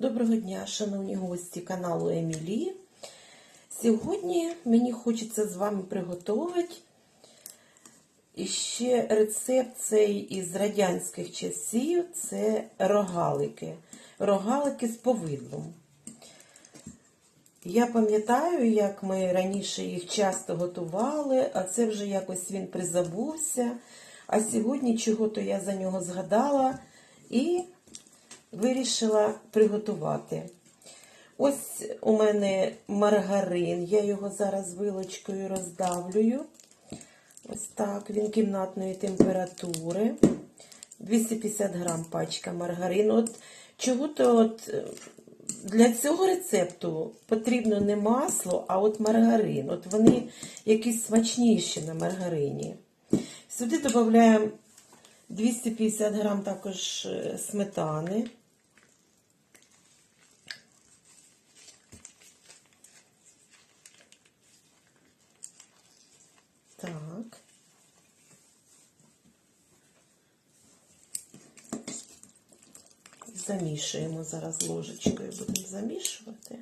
Доброго дня, шановні гості каналу Емілі. Сьогодні мені хочеться з вами приготувати ще рецепт цей із радянських часів це рогалики. Рогалики з повидлом. Я пам'ятаю, як ми раніше їх часто готували, а це вже якось він призабувся. А сьогодні чого-то я за нього згадала і вирішила приготувати. Ось у мене маргарин, я його зараз вилочкою роздавлюю. Ось так, він кімнатної температури. 250 грам пачка маргарину. От чого-то от для цього рецепту потрібно не масло, а от маргарин. От вони якісь смачніші на маргарині. Сюди додаємо 250 грам також сметани. Так. Замішуємо зараз ложечкою, будемо замішувати.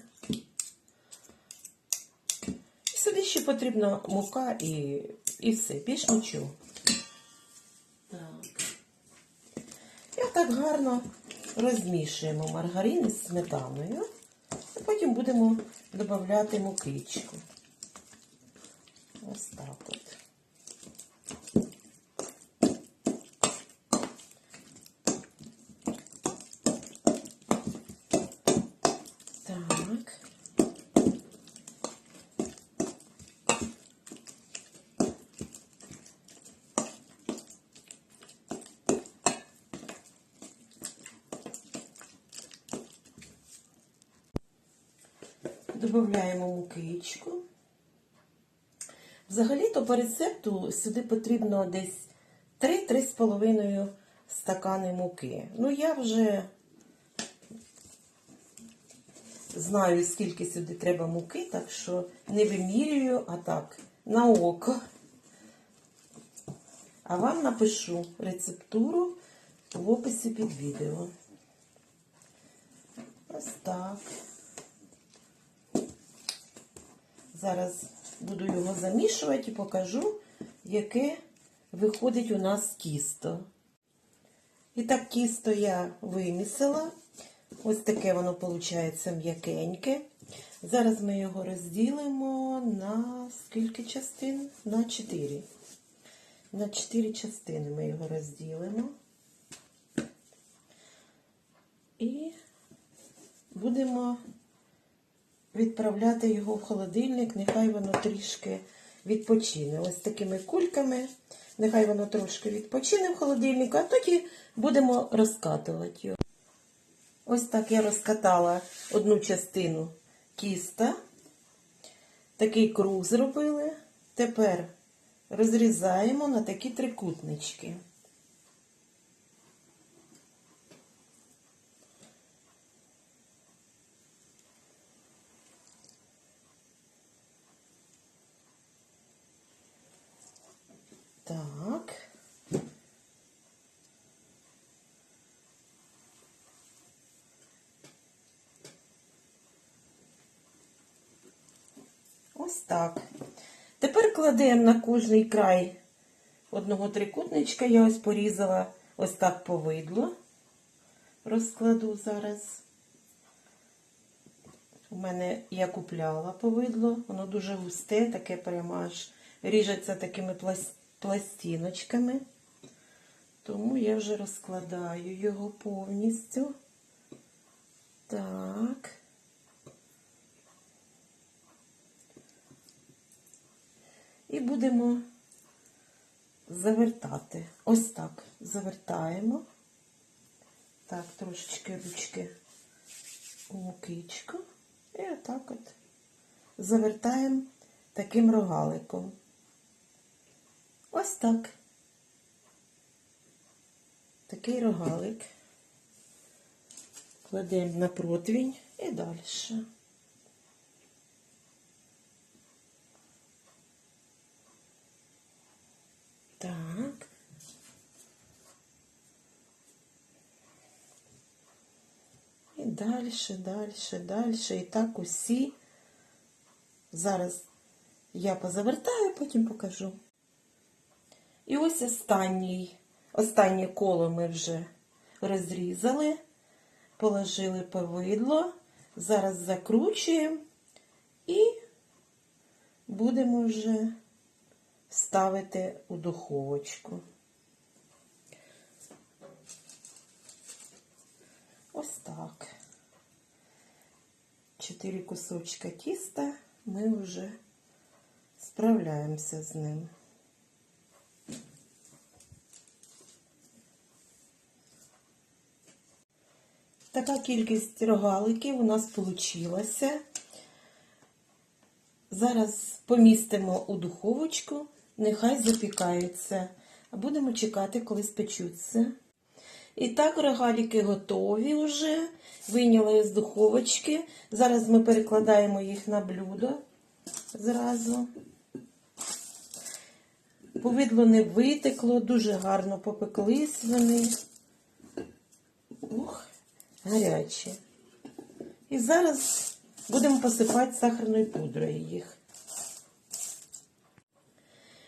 І сюди ще потрібна мука і, і все, більш нічого. Так. І так гарно розмішуємо маргарин із сметаною, а потім будемо додати мукичку. Ось так от. Так. Добавляємо мукичку. Взагалі-то по рецепту сюди потрібно десь 3-3,5 стакани муки. Ну, я вже знаю, скільки сюди треба муки, так що не вимірюю, а так, на око. А вам напишу рецептуру в описі під відео. Ось так. Зараз буду його замішувати і покажу, яке виходить у нас тісто. І так, тісто я вимісила. Ось таке воно виходить м'якеньке. Зараз ми його розділимо на скільки частин? На 4. На 4 частини ми його розділимо. І будемо відправляти його в холодильник, нехай воно трішки відпочине. Ось такими кульками. Нехай воно трошки відпочине в холодильнику, а тоді будемо розкатувати його. Ось так я розкатала одну частину тіста. Такий круг зробили. Тепер розрізаємо на такі трикутнички. Так. Ось так. Тепер кладемо на кожний край одного трикутничка. Я ось порізала ось так повидло. Розкладу зараз. У мене я купляла повидло, воно дуже густе, таке прямо аж ріжеться такими пластиночками. Тому я вже розкладаю його повністю. Так. І будемо завертати. Ось так завертаємо. Так, трошечки ручки у мукичку. І отак от завертаємо таким рогаликом. Ось так. Такий рогалик. Кладемо на противень і далі. Так. І Далі, далі, далі. І так усі. Зараз я позавертаю, потім покажу. І ось останній, останнє коло ми вже розрізали, положили повидло. Зараз закручуємо і будемо вже ставити у духовочку. Ось так. Чотири кусочка тіста ми вже справляємося з ним. Така кількість рогаликів у нас вийшла. Зараз помістимо у духовочку, нехай запікаються, будемо чекати, коли спечуться. І так, рогалики готові вже. Вийняли з духовочки. Зараз ми перекладаємо їх на блюдо зразу. Повидло не витекло, дуже гарно попеклись вони. Ух, гарячі. І зараз будемо посипати сахарною пудрою їх.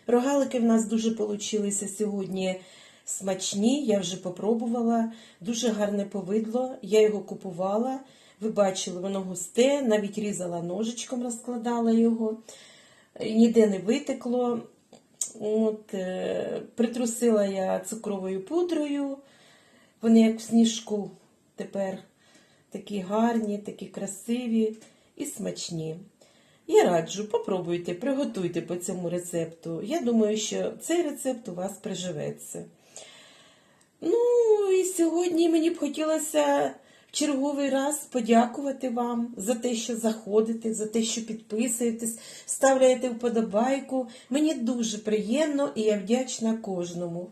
Рогалики в нас дуже получилися сьогодні смачні, я вже попробувала. Дуже гарне повидло, я його купувала. Ви бачили, воно густе, навіть різала ножичком, розкладала його. Ніде не витекло. От, е, притрусила я цукровою пудрою. Вони як в сніжку тепер такі гарні, такі красиві і смачні. Я раджу, попробуйте, приготуйте по цьому рецепту. Я думаю, що цей рецепт у вас приживеться. Ну, і сьогодні мені б хотілося в черговий раз подякувати вам за те, що заходите, за те, що підписуєтесь, ставляєте вподобайку. Мені дуже приємно і я вдячна кожному.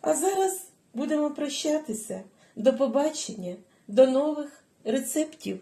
А зараз будемо прощатися. До побачення, до нових рецептів.